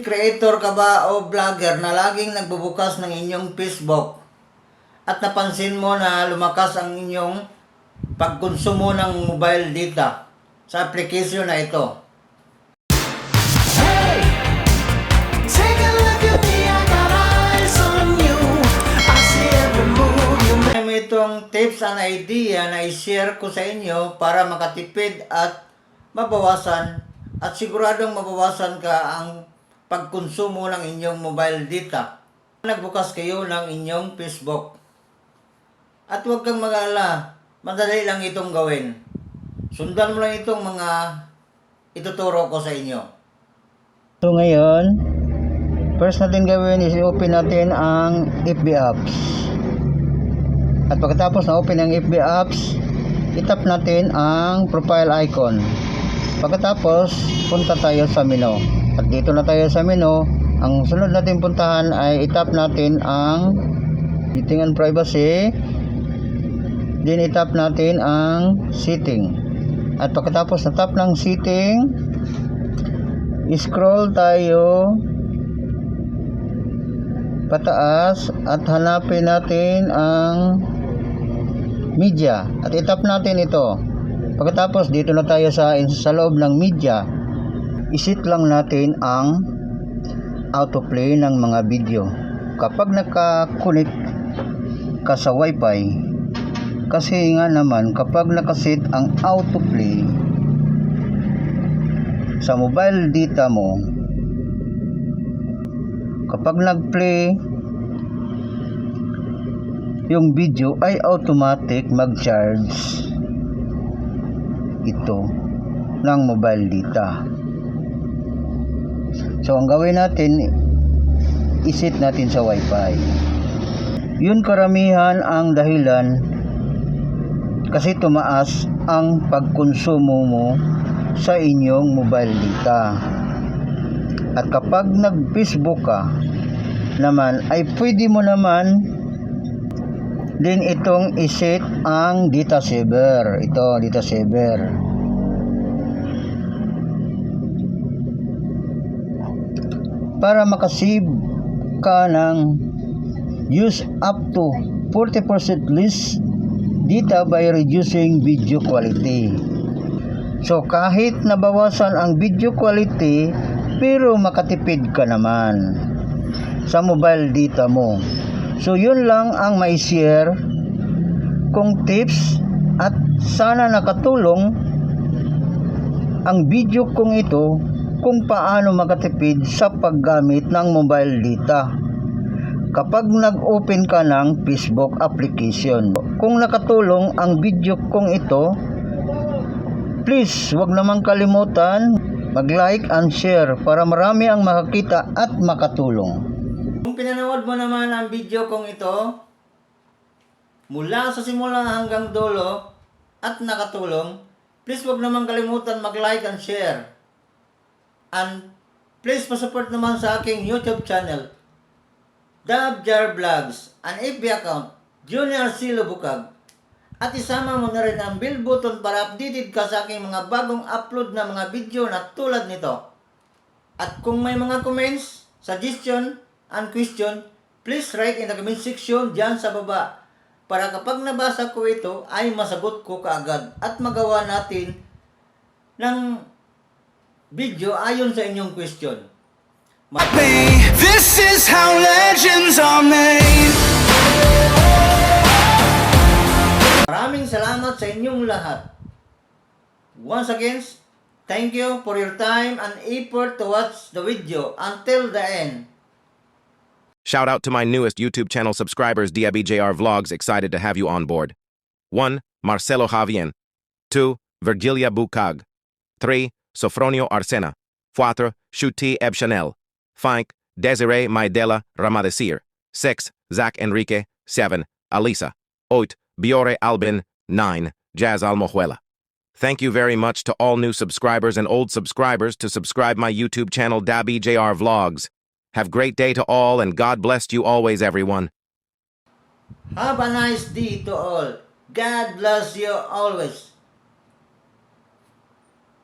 Creator ka ba o vlogger na laging nagbubukas ng inyong Facebook at napansin mo na lumakas ang inyong pagkonsumo ng mobile data sa application na ito? Take a look at me, I got eyes on you. I see every move you make. May itong tips and idea na i-share ko sa inyo para makatipid at mabawasan at siguradong mabawasan ka ang pagkonsumo ng inyong mobile data. Nagbukas kayo ng inyong Facebook. At huwag kang mag-alala, madali lang itong gawin. Sundan mo lang itong mga ituturo ko sa inyo. So ngayon, first natin gawin is i-open natin ang FB apps. At pagkatapos na open ang FB apps, itap natin ang profile icon. Pagkatapos, punta tayo sa menu. At dito na tayo sa menu. Ang sunod natin puntahan ay itap natin ang setting and privacy. Then itap natin ang setting. At pagkatapos na tap ng setting, scroll tayo pataas at hanapin natin ang media at itap natin ito pagkatapos dito na tayo sa, sa loob ng media isit lang natin ang autoplay ng mga video. Kapag nakakunik ka sa wifi kasi nga naman kapag nakasit ang autoplay sa mobile data mo kapag nag-play yung video ay automatic mag-charge ito ng mobile data so ang gawin natin isit natin sa wifi yun karamihan ang dahilan kasi tumaas ang pagkonsumo mo sa inyong mobile data at kapag nag-Facebook ka naman ay pwede mo naman din itong iset ang data saver. Ito, data saver. Para makasave ka ng use up to 40% less data by reducing video quality. So kahit nabawasan ang video quality pero makatipid ka naman sa mobile data mo. So yun lang ang may share kong tips at sana nakatulong ang video kong ito kung paano makatipid sa paggamit ng mobile data kapag nag-open ka ng Facebook application. Kung nakatulong ang video kong ito, please wag naman kalimutan mag-like and share para marami ang makakita at makatulong. Kung pinanood mo naman ang video kong ito, mula sa simula hanggang dulo at nakatulong, please wag naman kalimutan mag-like and share. And please pasupport naman sa aking YouTube channel, Dabjar Vlogs, an FB account, Junior Silo Bukag. At isama mo na rin ang bell button para updated ka sa aking mga bagong upload na mga video na tulad nito. At kung may mga comments, suggestion, and question, please write in the comment section dyan sa baba para kapag nabasa ko ito ay masagot ko kaagad at magawa natin ng video ayon sa inyong question. Ma- This is how legends are made. Maraming salamat sa inyong lahat. Once again, thank you for your time and effort to watch the video until the end. Shout out to my newest YouTube channel subscribers, DiaBJR Vlogs, excited to have you on board. 1. Marcelo Javien. 2. Virgilia Bukag. 3. Sofronio Arsena. 4. Shuti Eb Chanel. 5. Desiree Maidela Ramadesir. 6. Zach Enrique. 7. Alisa. 8. Biore Albin. 9. Jazz Almojuela. Thank you very much to all new subscribers and old subscribers to subscribe my YouTube channel DabiJR Vlogs. Have great day to all and God bless you always everyone. Have a nice day to all. God bless you always.